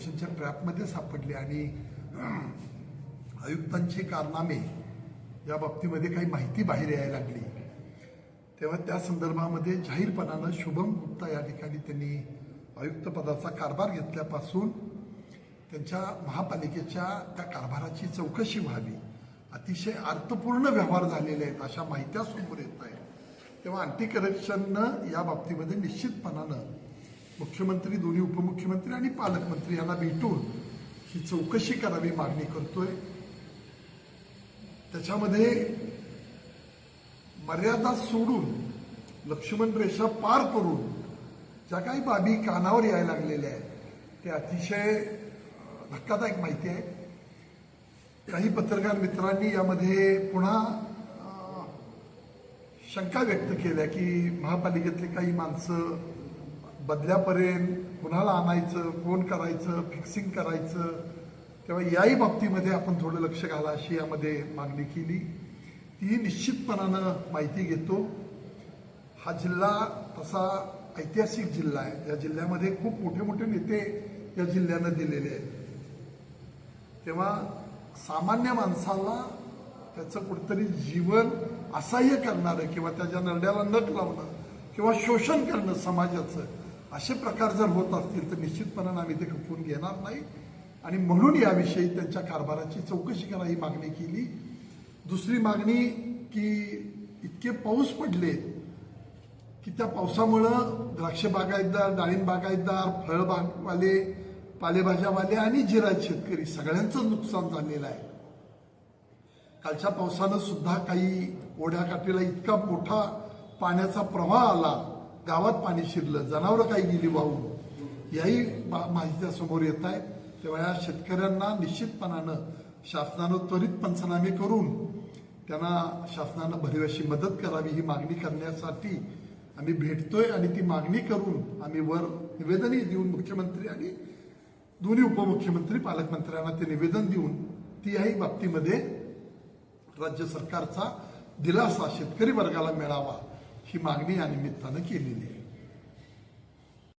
करप्शनच्या ट्रॅपमध्ये सापडले आणि आयुक्तांचे कारनामे या बाबतीमध्ये काही माहिती बाहेर यायला लागली. तेव्हा त्या संदर्भामध्ये जाहीरपणानं शुभम गुप्ता या ठिकाणी त्यांनी आयुक्तपदाचा कारभार घेतल्यापासून त्यांच्या महापालिकेच्या त्या कारभाराची चौकशी व्हावी. अतिशय अर्थपूर्ण व्यवहार झालेले आहेत अशा माहित्या समोर येत आहेत. तेव्हा अँटी करप्शननं या बाबतीमध्ये निश्चितपणानं मुख्यमंत्री दोन्ही उपमुख्यमंत्री आणि पालकमंत्री यांना भेटून ही चौकशी करावी मागणी करतोय. त्याच्यामध्ये मर्यादा सोडून लक्ष्मण रेषा पार करून ज्या काही बाबी कानावर यायला लागलेल्या आहेत ते अतिशय धक्कादायक माहिती आहे. काही पत्रकार मित्रांनी यामध्ये पुन्हा शंका व्यक्त केल्या की महापालिकेतले काही माणसं बदल्यापर्यंत कुणाला आणायचं कोण करायचं फिक्सिंग करायचं तेव्हा याही बाबतीमध्ये आपण थोडं लक्ष घाला अशी यामध्ये मागणी केली. ती निश्चितपणानं माहिती घेतो. हा जिल्हा तसा ऐतिहासिक जिल्हा आहे. या जिल्ह्यामध्ये खूप मोठे मोठे नेते या जिल्ह्यानं दिलेले आहेत. तेव्हा सामान्य माणसाला त्याचं कुठंतरी जीवन असह्य करणारं किंवा त्याच्या नरड्याला नट लावणं किंवा शोषण करणं समाजाचं असे प्रकार जर होत असतील तर निश्चितपणानं आम्ही ते खपवून घेणार नाही. आणि म्हणून याविषयी त्यांच्या कारभाराची चौकशी करा ही मागणी केली. दुसरी मागणी की इतके पाऊस पडले की त्या पावसामुळं द्राक्ष बागायतदार डाळिंब बागायतदार फळबागवाले पालेभाज्यावाले आणि जिरायत शेतकरी सगळ्यांचं नुकसान झालेलं आहे. कालच्या पावसानं सुद्धा काही ओढ्या काठीला इतका मोठा पाण्याचा प्रवाह आला गावात पाणी शिरलं जनावरं काही गेली वाहून. याही मा- समोर येत आहे तेव्हा या शेतकऱ्यांना निश्चितपणानं शासनानं त्वरित पंचनामे करून त्यांना शासनानं भरीव अशी मदत करावी ही मागणी करण्यासाठी आम्ही भेटतोय आणि ती मागणी करून आम्ही वर निवेदनही देऊन मुख्यमंत्री आणि दोन्ही उपमुख्यमंत्री पालकमंत्र्यांना ते निवेदन देऊन ती याही बाबतीमध्ये राज्य सरकारचा दिलासा शेतकरी वर्गाला मिळावा. ही मागणी या निमित्तानं केलेली आहे.